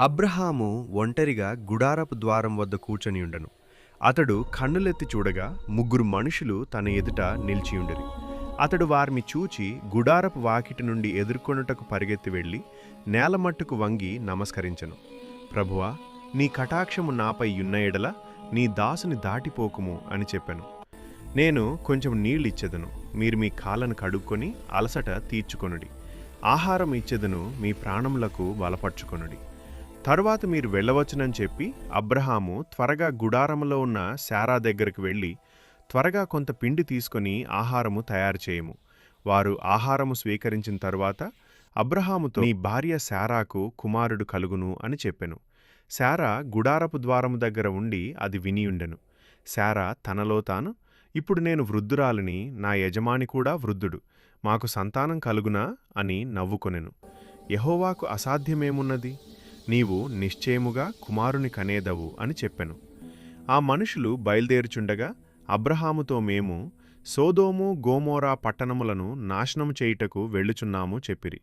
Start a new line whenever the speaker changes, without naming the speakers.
అబ్రహాము ఒంటరిగా గుడారపు ద్వారం వద్ద కూర్చొనియుండెను అతడు కన్నులెత్తి చూడగా ముగ్గురు మనుషులు తన ఎదుట నిలిచియుండిరి అతడు వారిని చూచి గుడారపు వాకిటి నుండి ఎదుర్కొనుటకు పరిగెత్తి వెళ్ళి నేలమట్టుకు వంగి నమస్కరించెను. ప్రభువా నీ కటాక్షము నాపై యున్న ఎడల నీ దాసుని దాటిపోకుము అని చెప్పాను. నేను కొంచెం నీళ్ళిచ్చెదను మీరు మీ కాళ్ళను కడుక్కొని అలసట తీర్చుకొనుడి. ఆహారం ఇచ్చెదను మీ ప్రాణములకు బలపరుచుకొనుడి. తరువాత మీరు వెళ్ళవచ్చునని చెప్పి అబ్రహాము త్వరగా గుడారములో ఉన్న శారా దగ్గరకు వెళ్ళి త్వరగా కొంత పిండి తీసుకొని ఆహారము తయారు చేయము వారు ఆహారము స్వీకరించిన తరువాత అబ్రహాముతో నీ భార్య శారాకు కుమారుడు కలుగును అని చెప్పెను. శారా గుడారపు ద్వారము దగ్గర ఉండి అది వినియుండెను. శారా తనలో తాను. ఇప్పుడు నేను వృద్ధురాలిని నా యజమాని కూడా వృద్ధుడు. మాకు సంతానం కలుగునా? అని నవ్వుకొనెను. యహోవాకు అసాధ్యమేమున్నది? నీవు నిశ్చయముగా కుమారుని కనేదవు అని చెప్పెను. ఆ మనుషులు బయలుదేరుచుండగా అబ్రహాముతో మేము సోదోము గోమోరా పట్టణములను నాశనము చేయుటకు వెళ్ళుచున్నాము చెప్పిరి.